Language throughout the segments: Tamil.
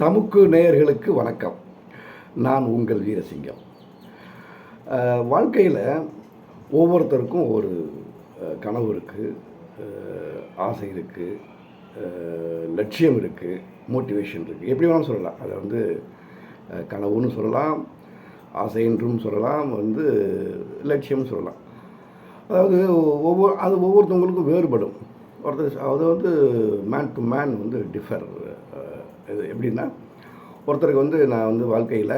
தமுக்கு நேயர்களுக்கு வணக்கம். நான் உங்கள் வீரசிங்கம். வாழ்க்கையில் ஒவ்வொருத்தருக்கும் ஒரு கனவு இருக்குது ஆசை இருக்குது லட்சியம் இருக்குது மோட்டிவேஷன் இருக்குது எப்படி வேணாலும் சொல்லலாம். அதை வந்து கனவுன்னு சொல்லலாம். ஆசை என்றும் சொல்லலாம். வந்து லட்சியம்னு சொல்லலாம். அதாவது ஒவ்வொரு அது ஒவ்வொருத்தவங்களுக்கும் வேறுபடும். ஒருத்தர் அது வந்து மேன் டு மேன் வந்து டிஃபர் இது எப்படின்னா ஒருத்தருக்கு வந்து நான் வந்து வாழ்க்கையில்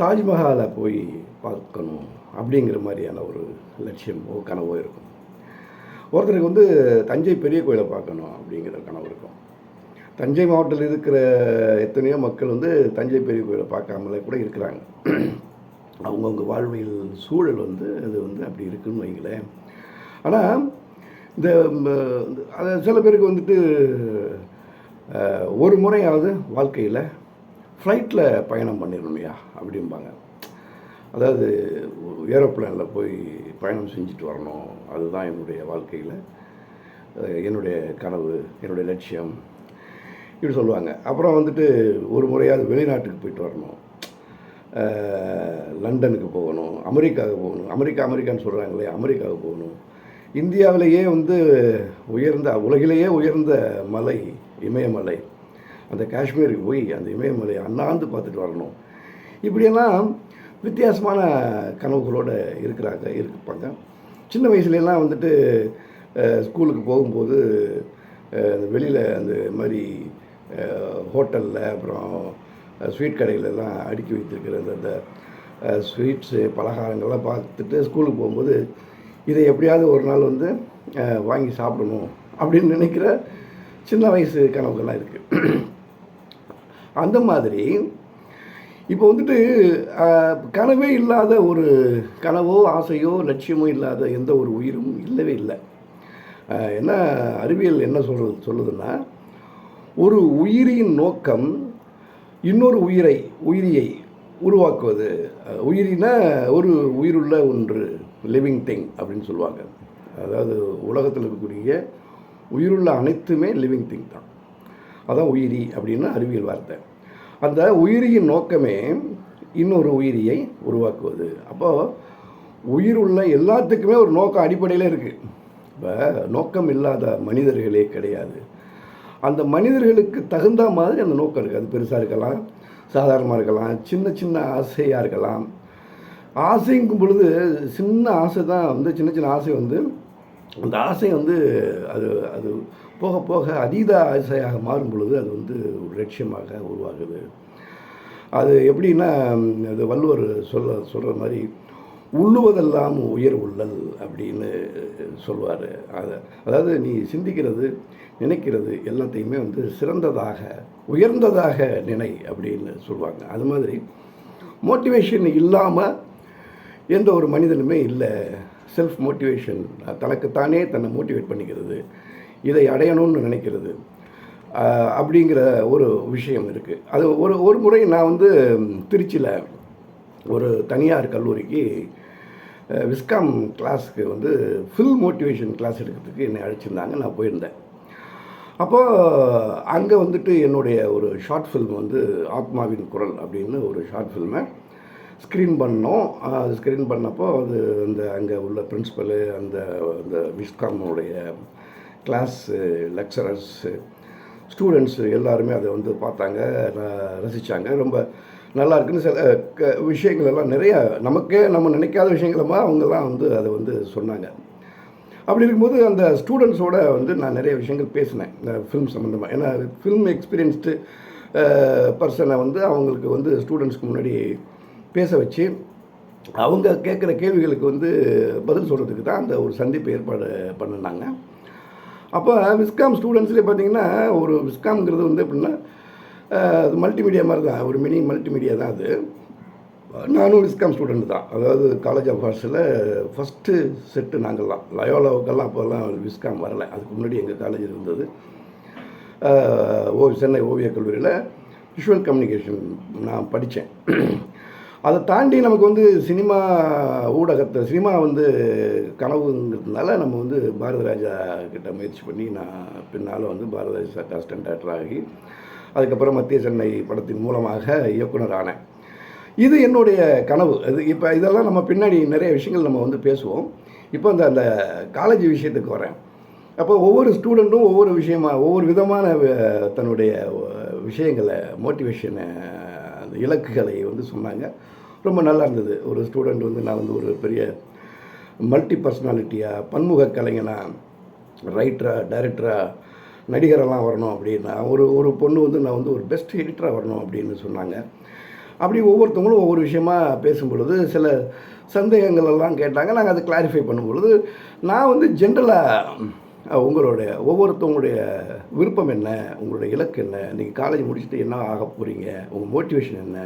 தாஜ்மஹாலை போய் பார்க்கணும் அப்படிங்கிற மாதிரியான ஒரு லட்சியமோ கனவோ இருக்கும். ஒருத்தருக்கு வந்து தஞ்சை பெரிய கோயிலை பார்க்கணும் அப்படிங்கிற கனவு இருக்கும். தஞ்சை மாவட்டத்தில் இருக்கிற எத்தனையோ மக்கள் வந்து தஞ்சை பெரிய கோயிலை பார்க்காமலே கூட இருக்கிறாங்க. அவங்கவுங்க வாழ்வியல் சூழல் வந்து அது வந்து அப்படி இருக்குன்னு வைங்களேன். ஆனால் இந்த சில பேருக்கு வந்துட்டு ஒரு முறையாவது வாழ்க்கையில் ஃப்ளைட்டில் பயணம் பண்ணிடணுமையா அப்படிம்பாங்க. அதாவது ஏரோப்ளேனில் போய் பயணம் செஞ்சுட்டு வரணும். அதுதான் என்னுடைய வாழ்க்கையில் என்னுடைய கனவு என்னுடைய லட்சியம் இப்படி சொல்லுவாங்க. அப்புறம் வந்துட்டு ஒரு முறையாவது வெளிநாட்டுக்கு போயிட்டு வரணும். லண்டனுக்கு போகணும் அமெரிக்காவுக்கு போகணும். அமெரிக்கா அமெரிக்கான்னு சொல்கிறாங்களே அமெரிக்காவுக்கு போகணும். இந்தியாவிலேயே வந்து உயர்ந்த உலகிலேயே உயர்ந்த மலை இமயமலை. அந்த காஷ்மீருக்கு போய் அந்த இமயமலையை அண்ணாந்து பார்த்துட்டு வரணும். இப்படியெல்லாம் வித்தியாசமான கனவுகளோடு இருக்கிறாங்க இருப்பாங்க. சின்ன வயசுலலாம் வந்துட்டு ஸ்கூலுக்கு போகும்போது வெளியில் அந்த மாதிரி ஹோட்டலில் அப்புறம் ஸ்வீட் கடைகளெல்லாம் அடுக்கி வைத்திருக்கிற அந்த- அந்த ஸ்வீட்ஸு பலகாரங்கள்லாம் பார்த்துட்டு ஸ்கூலுக்கு போகும்போது இதை எப்படியாவது ஒரு நாள் வந்து வாங்கி சாப்பிடணும் அப்படின்னு நினைக்கிற சின்ன வயசு கனவுகள்லாம் இருக்குது அந்த மாதிரி இப்போ வந்துட்டு கனவே இல்லாத ஒரு கனவோ ஆசையோ லட்சியமோ இல்லாத எந்த ஒரு உயிரும் இல்லவே இல்லை. என்ன அறிவியல் என்ன சொல்றது சொல்லுதுன்னா ஒரு உயிரியின் நோக்கம் இன்னொரு உயிரை உயிரியை உருவாக்குவது. உயிரினா ஒரு உயிருள்ள ஒன்று லிவிங் திங் அப்படின்னு சொல்லுவாங்க. அதாவது உலகத்தில் இருக்கக்கூடிய உயிருள்ள அனைத்துமே லிவிங் திங் தான். அதான் உயிரி அப்படின்னு அறிவியல் வார்த்தை. அந்த உயிரியின் நோக்கமே இன்னொரு உயிரியை உருவாக்குவது. அப்போது உயிருள்ள எல்லாத்துக்குமே ஒரு நோக்கம் அடிப்படையில் இருக்குது இப்போ நோக்கம் இல்லாத மனிதர்களே கிடையாது. அந்த மனிதர்களுக்கு தகுந்த மாதிரி அந்த நோக்கம் இருக்குது அது பெருசாக இருக்கலாம் சாதாரணமாக இருக்கலாம் சின்ன சின்ன ஆசையாக இருக்கலாம். ஆசைங்கும் பொழுது சின்ன ஆசை தான் வந்து சின்ன சின்ன ஆசை வந்து அந்த ஆசை வந்து அது அது போக போக அதீத ஆசையாக மாறும் பொழுது அது வந்து ஒரு லட்சியமாக உருவாகுது. அது எப்படின்னா அது வள்ளுவர் சொல்ல சொல்கிற மாதிரி உள்ளுவதெல்லாம் உயர் உள்ளல் அப்படின்னு சொல்லுவார் அதை அதாவது நீ சிந்திக்கிறது நினைக்கிறது எல்லாத்தையுமே வந்து சிறந்ததாக உயர்ந்ததாக நினை அப்படின்னு சொல்லுவாங்க அது மாதிரி மோட்டிவேஷன் இல்லாமல் எந்த ஒரு மனிதனுமே இல்லை செல்ஃப் மோட்டிவேஷன் தனக்குத்தானே தன்னை மோட்டிவேட் பண்ணிக்கிறது. இதை அடையணும்னு நினைக்கிறது. அப்படிங்கிற ஒரு விஷயம் இருக்குது அது ஒரு ஒரு முறை நான் வந்து திருச்சியில் ஒரு தனியார் கல்லூரிக்கு விஸ்காம் கிளாஸுக்கு வந்து ஃபில் மோட்டிவேஷன் கிளாஸ் எடுக்கிறதுக்கு என்னை அழைச்சிருந்தாங்க. நான் போயிருந்தேன். அப்போது அங்கே வந்துட்டு என்னுடைய ஒரு ஷார்ட் ஃபில்ம் வந்து ஆத்மாவின் குரல் அப்படின்னு ஒரு ஷார்ட் ஃபில்மை ஸ்க்ரீன் பண்ணோம். அது ஸ்க்ரீன் பண்ணப்போ அது அந்த அங்கே உள்ள பிரின்ஸிபலு அந்த அந்த விஸ்காமோடைய கிளாஸு லெக்சரர்ஸு ஸ்டூடெண்ட்ஸு எல்லாருமே அதை வந்து பார்த்தாங்க ர- ரசித்தாங்க ரொம்ப நல்லா இருக்குன்னு சில க விஷயங்கள் எல்லாம் நிறையா நமக்கே நம்ம நினைக்காத விஷயங்களமா அவங்கெல்லாம் வந்து அதை வந்து சொன்னாங்க. அப்படி இருக்கும்போது அந்த ஸ்டூடெண்ட்ஸோட வந்து நான் நிறைய விஷயங்கள் பேசினேன் இந்த ஃபிலிம் சம்மந்தமாக ஏன்னா ஃபிலிம் எக்ஸ்பீரியன்ஸ்டு பர்சனை வந்து அவங்களுக்கு வந்து ஸ்டூடெண்ட்ஸ்க்கு முன்னாடி பேச வச்சு அவங்க கேட்குற கேள்விகளுக்கு வந்து பதில் சொல்கிறதுக்கு தான் அந்த ஒரு சந்திப்பு ஏற்பாடு பண்ணினாங்க அப்போ விஸ்காம் ஸ்டூடெண்ட்ஸ்லேயே பார்த்தீங்கன்னா ஒரு விஸ்காம்ங்கிறது வந்து எப்படின்னா அது மல்டிமீடியா மாதிரி தான் ஒரு மினி மல்டிமீடியா தான் அது. நானும் விஸ்காம் ஸ்டூடெண்ட் தான். அதாவது காலேஜ் ஆஃப் ஆர்ட்ஸில் ஃபஸ்ட்டு செட்டு நாங்கள் தான் லயோலாவுக்கெல்லாம் அப்போல்லாம் விஸ்காம் வரலை. அதுக்கு முன்னாடி எங்கள் காலேஜ் இருந்தது. ஓ சென்னை ஓவியக் கல்லூரியில் விஷுவல் கம்யூனிகேஷன் நான் படித்தேன். அதை தாண்டி நமக்கு வந்து சினிமா ஊடகத்தை சினிமா வந்து கனவுங்கிறதுனால நம்ம வந்து பாரதி ராஜா கிட்ட முயற்சி பண்ணி நான் பின்னால் வந்து பாரத ராஜா அசிஸ்டன்ட் டேரக்டர் ஆகி அதுக்கப்புறம் மத்திய சென்னை படத்தின் மூலமாக இயக்குனர் ஆனேன் இது என்னுடைய கனவு. இது இப்போ இதெல்லாம் நம்ம பின்னாடி நிறைய விஷயங்கள் நம்ம வந்து பேசுவோம். இப்போ அந்த அந்த காலேஜ் விஷயத்துக்கு வரேன். அப்போ ஒவ்வொரு ஸ்டூடெண்ட்டும் ஒவ்வொரு விஷயமா ஒவ்வொரு விதமான தன்னுடைய விஷயங்களை மோட்டிவேஷனை அந்த இலக்குகளை வந்து சொன்னாங்க. ரொம்ப நல்லா இருந்தது. ஒரு ஸ்டூடெண்ட் வந்து நான் வந்து ஒரு பெரிய மல்டி பர்சனாலிட்டியாக பன்முக கலைஞனாக ரைட்டராக டைரக்டராக நடிகரெல்லாம் வரணும் அப்படின்னா ஒரு ஒரு பொண்ணு வந்து நான் வந்து ஒரு பெஸ்ட் எடிட்டராக வரணும் அப்படின்னு சொன்னாங்க. அப்படி ஒவ்வொருத்தவங்களும் ஒவ்வொரு விஷயமாக பேசும்பொழுது சில சந்தேகங்கள் எல்லாம் கேட்டாங்க. நாங்கள் அதை கிளாரிஃபை பண்ணும்பொழுது நான் வந்து ஜென்ரலாக உங்களுடைய ஒவ்வொருத்தவங்களுடைய விருப்பம் என்ன? உங்களுடைய இலக்கு என்ன? நீங்கள் காலேஜ் முடிச்சுட்டு என்ன ஆக போகிறீங்க உங்கள் மோட்டிவேஷன் என்ன?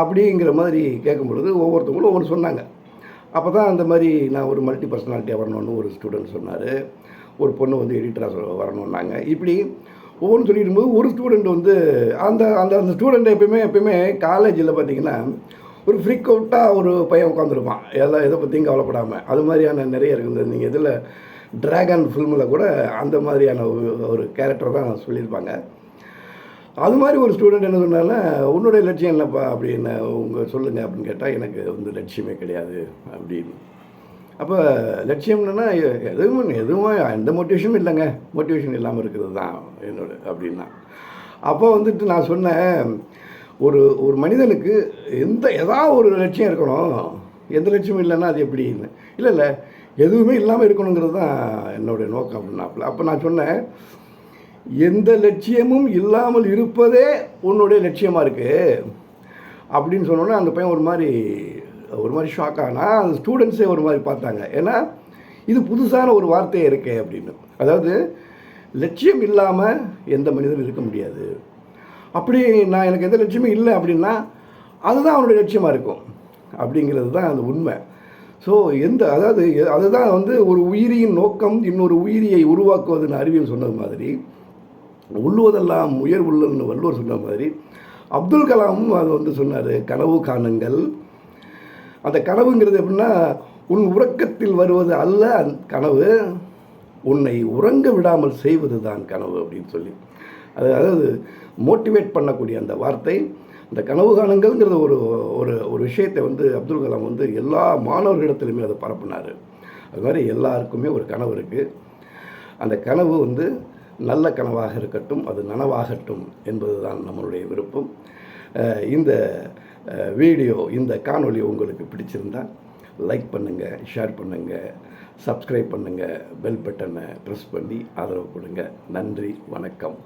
அப்படிங்கிற மாதிரி கேட்கும் பொழுது ஒவ்வொருத்தவங்களும் ஒவ்வொன்று சொன்னாங்க. அப்போ தான் அந்த மாதிரி நான் ஒரு மல்டி பர்சனாலிட்டியாக வரணும்னு ஒரு ஸ்டூடெண்ட் சொன்னார். ஒரு பொண்ணு வந்து எடிட்டராக வரணும்னாங்க. இப்படி ஒவ்வொன்று சொல்லிடும் போது ஒரு ஸ்டூடெண்ட் வந்து அந்த அந்த அந்த ஸ்டூடெண்ட் எப்பயுமே எப்பயுமே காலேஜில் பார்த்தீங்கன்னா ஒரு ஃப்ரீக் அவுட்டாக ஒரு பையன் உட்காந்துருப்பான் எல்லாம் எதை பற்றியும் கவலைப்படாமல் அது மாதிரியான நிறைய இருக்குது நீங்கள் இதில் டிராகன் ஃபில்மில் கூட அந்த மாதிரியான ஒரு- ஒரு கேரக்டர் தான் சொல்லியிருப்பாங்க. அது மாதிரி ஒரு ஸ்டூடெண்ட் என்ன சொன்னால உன்னுடைய லட்சியம் என்னப்பா? அப்படின்னு உங்கள் சொல்லுங்கள் அப்படின்னு கேட்டால் எனக்கு வந்து லட்சியமே கிடையாது அப்படின்னு. அப்போ லட்சியம் என்னன்னா எதுவும் எதுவும் எந்த மோட்டிவேஷனும் இல்லைங்க. மோட்டிவேஷன் இல்லாமல் இருக்கிறது தான் என்னோட அப்படின்னா. அப்போ வந்துட்டு நான் சொன்னேன் ஒரு ஒரு மனிதனுக்கு எந்த ஏதாவது ஒரு லட்சியம் இருக்கணும். எந்த லட்சியமும் இல்லைன்னா அது எப்படின்னு? இல்லை இல்லை. எதுவுமே இல்லாமல் இருக்கணுங்கிறது தான் என்னுடைய நோக்கம் அப்படின்னாப்புல. அப்போ நான் சொன்னேன் எந்த லட்சியமும் இல்லாமல் இருப்பதே உன்னுடைய லட்சியமாக இருக்குது அப்படின்னு சொன்னோன்னே அந்த பையன் ஒரு மாதிரி ஒரு மாதிரி ஷாக் ஆனால் அந்த ஸ்டூடெண்ட்ஸே ஒரு மாதிரி பார்த்தாங்க. ஏன்னா இது புதுசான ஒரு வார்த்தையே இருக்கே அப்படின்னு. அதாவது லட்சியம் இல்லாமல் எந்த மனிதனும் இருக்க முடியாது. அப்படி நான் எனக்கு எந்த லட்சியமும் இல்லை அப்படின்னா அதுதான் அவனுடைய லட்சியமாக இருக்கும். அப்படிங்கிறது தான் அந்த உண்மை. ஸோ எந்த அதாவது அதுதான் வந்து ஒரு உயிரியின் நோக்கம் இன்னொரு உயிரியை உருவாக்குவதுன்னு அறிவியல் சொன்னது மாதிரி. உள்ளுவதெல்லாம் உயர் உள்ளன்னு வள்ளுவர் சொன்ன மாதிரி. அப்துல் கலாமும் அது வந்து சொன்னார் கனவு காணுங்கள். அந்த கனவுங்கிறது எப்படின்னா உன் உறக்கத்தில் வருவது அல்ல அந்த கனவு உன்னை உறங்க விடாமல் செய்வது தான் கனவு அப்படின்னு சொல்லி. அது அதாவது மோட்டிவேட் பண்ணக்கூடிய அந்த வார்த்தை. இந்த கனவு காணுங்கள்ங்கிறது ஒரு ஒரு ஒரு விஷயத்தை வந்து அப்துல் கலாம் வந்து எல்லா மாணவர்களிடத்துலையுமே அதை பரப்புனார். அது மாதிரி எல்லாருக்குமே ஒரு கனவு இருக்குது அந்த கனவு வந்து நல்ல கனவாக இருக்கட்டும் அது நனவாகட்டும் என்பது தான் நம்மளுடைய விருப்பம். இந்த வீடியோ இந்த காணொளி உங்களுக்கு பிடிச்சிருந்தா லைக் பண்ணுங்கள் ஷேர் பண்ணுங்கள் சப்ஸ்கிரைப் பண்ணுங்கள் பெல் பட்டனை ப்ரெஸ் பண்ணி ஆதரவு கொடுங்க. நன்றி வணக்கம்.